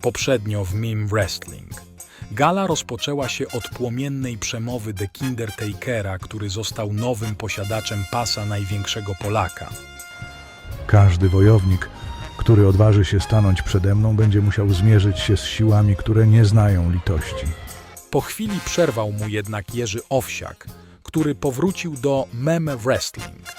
poprzednio w Mim Wrestling. Gala rozpoczęła się od płomiennej przemowy The Kindertakera, który został nowym posiadaczem pasa największego Polaka. Każdy wojownik, który odważy się stanąć przede mną, będzie musiał zmierzyć się z siłami, które nie znają litości. Po chwili przerwał mu jednak Jerzy Owsiak, który powrócił do Meme Wrestling.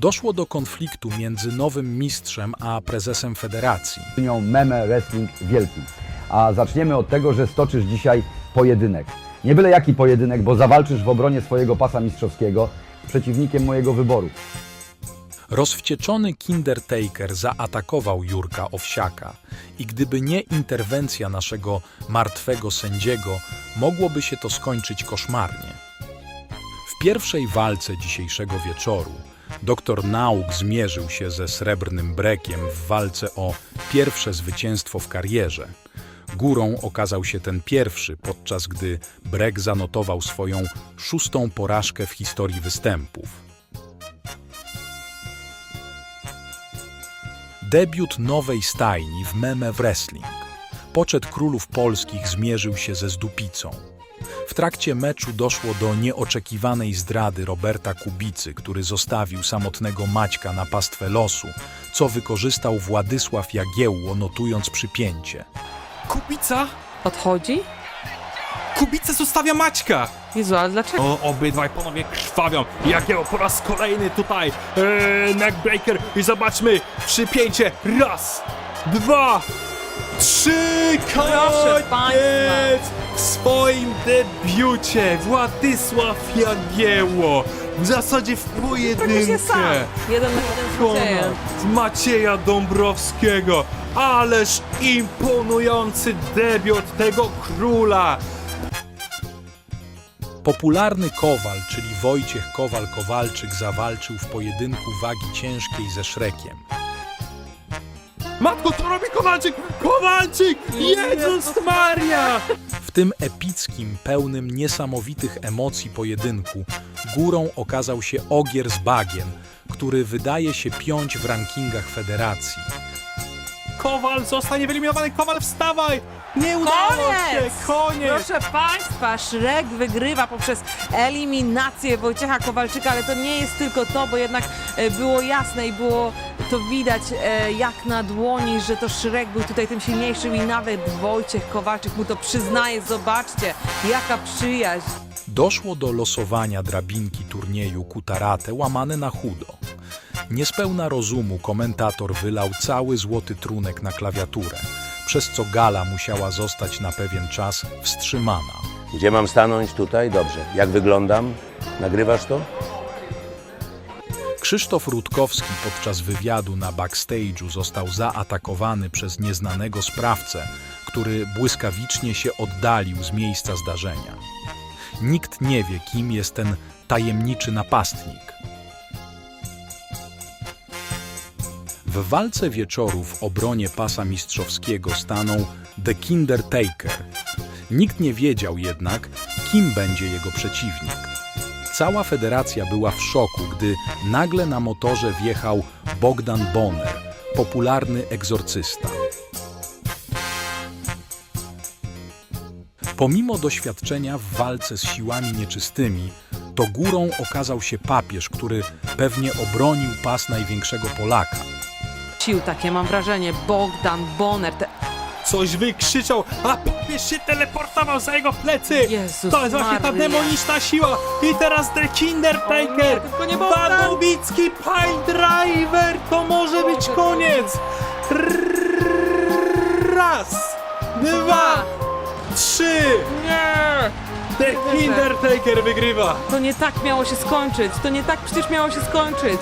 Doszło do konfliktu między nowym mistrzem a prezesem federacji. czynią meme wrestling wielkim. A zaczniemy od tego, że stoczysz dzisiaj pojedynek. Nie byle jaki pojedynek, bo zawalczysz w obronie swojego pasa mistrzowskiego z przeciwnikiem mojego wyboru. Rozwścieczony Kindertaker zaatakował Jurka Owsiaka i gdyby nie interwencja naszego martwego sędziego, mogłoby się to skończyć koszmarnie. W pierwszej walce dzisiejszego wieczoru doktor nauk zmierzył się ze srebrnym brekiem w walce o pierwsze zwycięstwo w karierze. Górą okazał się ten pierwszy, podczas gdy Brek zanotował swoją szóstą porażkę w historii występów. Debiut nowej stajni w Meme Wrestling. Poczet królów polskich zmierzył się ze Zdupicą. W trakcie meczu doszło do nieoczekiwanej zdrady Roberta Kubicy, który zostawił samotnego Maćka na pastwę losu, co wykorzystał Władysław Jagiełło, notując przypięcie. Kubica? Odchodzi? Kubica zostawia Maćka! Jezu, ale dlaczego? O, obydwaj panowie krwawią. Jakiego po raz kolejny tutaj ee, neckbreaker i zobaczmy przypięcie. Raz, dwa, trzy, koniec! państwa. W swoim debiucie Władysław Jagiełło w zasadzie w Praktycznie sam. pojedynkę Jeden na jeden zwycięstwo. ponad Macieja Dąbrowskiego. Ależ imponujący debiut tego króla. Popularny Kowal, czyli Wojciech Kowal-Kowalczyk, zawalczył w pojedynku wagi ciężkiej ze Szrekiem. Matko, co robi Kowalczyk? Kowalczyk! Jezus Maria! W tym epickim, pełnym niesamowitych emocji pojedynku górą okazał się Ogier z Bagien, który wydaje się piąć w rankingach federacji. Kowal zostanie wyeliminowany. Kowal, wstawaj! Nie udało Koniec! się! Koniec! Proszę Państwa, Szrek wygrywa poprzez eliminację Wojciecha Kowalczyka, ale to nie jest tylko to, bo jednak e, było jasne i było to widać e, jak na dłoni, że to Szrek był tutaj tym silniejszym i nawet Wojciech Kowalczyk mu to przyznaje. Zobaczcie, jaka przyjaźń. Doszło do losowania drabinki turnieju Kutarate łamane na chudo. Niespełna rozumu komentator wylał cały złoty trunek na klawiaturę, przez co gala musiała zostać na pewien czas wstrzymana. Gdzie mam stanąć? Tutaj? Dobrze. Jak wyglądam? Nagrywasz to? Krzysztof Rutkowski podczas wywiadu na backstage'u został zaatakowany przez nieznanego sprawcę, który błyskawicznie się oddalił z miejsca zdarzenia. Nikt nie wie, kim jest ten tajemniczy napastnik. W walce wieczoru w obronie pasa mistrzowskiego stanął The Kindertaker. Nikt nie wiedział jednak, kim będzie jego przeciwnik. Cała federacja była w szoku, gdy nagle na motorze wjechał Bogdan Bonner, popularny egzorcysta. Pomimo doświadczenia w walce z siłami nieczystymi, to górą okazał się papież, który pewnie obronił pas największego Polaka. Sił takie mam wrażenie, Bogdan Bonner, te... Coś wykrzyczał, a papież się teleportował za jego plecy! Jezus to jest właśnie ta Maria. demoniczna siła! I teraz The Kindertaker! O nie, tylko nie Bogdan! Wadowicki Driver! To może być koniec! Raz! Dwa! Trzy! Nie! The Kindertaker wygrywa! To nie tak miało się skończyć, to nie tak przecież miało się skończyć.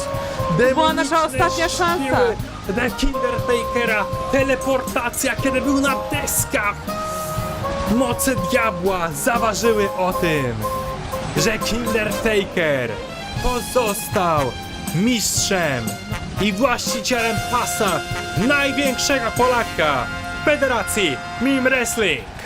To była nasza ostatnia szansa. The Kindertakera, teleportacja, kiedy był na deskach. Moce diabła zaważyły o tym, że Kindertaker pozostał mistrzem i właścicielem pasa największego Polaka w Federacji Mim Wrestling.